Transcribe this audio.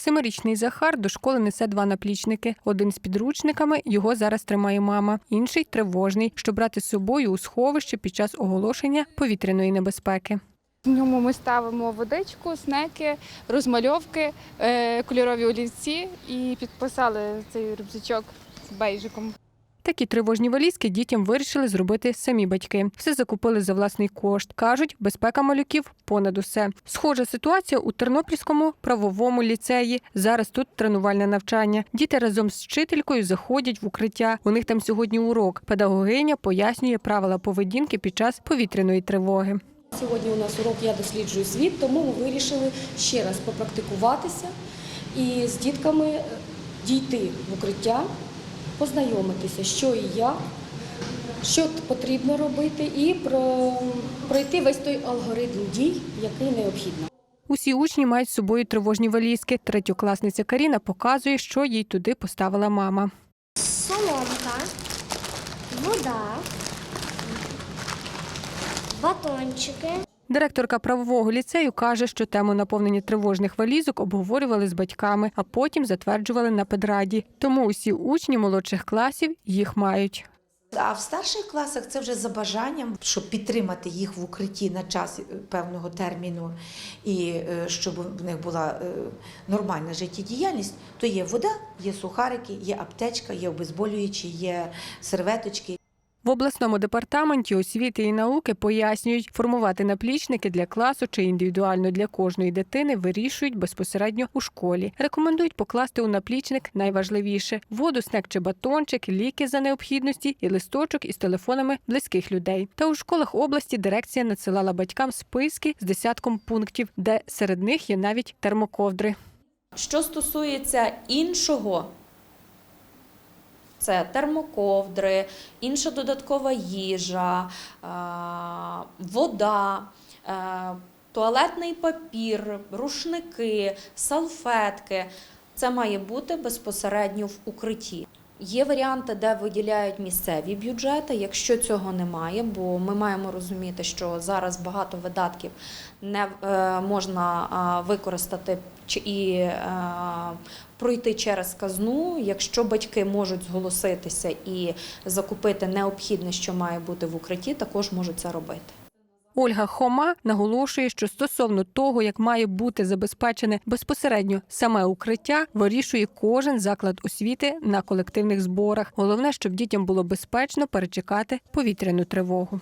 Семирічний Захар до школи несе два наплічники. Один з підручниками його зараз тримає мама, інший тривожний, щоб брати з собою у сховище під час оголошення повітряної небезпеки. В ньому ми ставимо водичку, снеки, розмальовки, е, кольорові олівці і підписали цей рюкзачок з бейжиком. Такі тривожні валізки дітям вирішили зробити самі батьки. Все закупили за власний кошт. кажуть, безпека малюків понад усе. Схожа ситуація у Тернопільському правовому ліцеї. Зараз тут тренувальне навчання. Діти разом з вчителькою заходять в укриття. У них там сьогодні урок. Педагогиня пояснює правила поведінки під час повітряної тривоги. Сьогодні у нас урок Я досліджую світ, тому ми вирішили ще раз попрактикуватися і з дітками дійти в укриття, познайомитися, що і як, що потрібно робити, і про- пройти весь той алгоритм дій, який необхідно. Усі учні мають з собою тривожні валізки. Третьокласниця Каріна показує, що їй туди поставила мама. соломка, вода, батончики. Директорка правового ліцею каже, що тему наповнення тривожних валізок обговорювали з батьками, а потім затверджували на педраді. Тому усі учні молодших класів їх мають. А в старших класах це вже за бажанням, щоб підтримати їх в укритті на час е, певного терміну і е, щоб в них була е, нормальна життєдіяльність, то є вода, є сухарики, є аптечка, є обезболюючі, є серветочки. В обласному департаменті освіти і науки пояснюють, формувати наплічники для класу чи індивідуально для кожної дитини вирішують безпосередньо у школі. Рекомендують покласти у наплічник найважливіше воду, снек чи батончик, ліки за необхідності і листочок із телефонами близьких людей. Та у школах області дирекція надсилала батькам списки з десятком пунктів, де серед них є навіть термоковдри. Що стосується іншого, це термоковдри, інша додаткова їжа, е, вода, е, туалетний папір, рушники, салфетки. Це має бути безпосередньо в укритті. Є варіанти, де виділяють місцеві бюджети. Якщо цього немає, бо ми маємо розуміти, що зараз багато видатків не е, можна використати чи- і е, пройти через казну. Якщо батьки можуть зголоситися і закупити необхідне, що має бути в укритті, також можуть це робити. Ольга Хома наголошує, що стосовно того, як має бути забезпечене безпосередньо саме укриття, вирішує кожен заклад освіти на колективних зборах. Головне, щоб дітям було безпечно перечекати повітряну тривогу.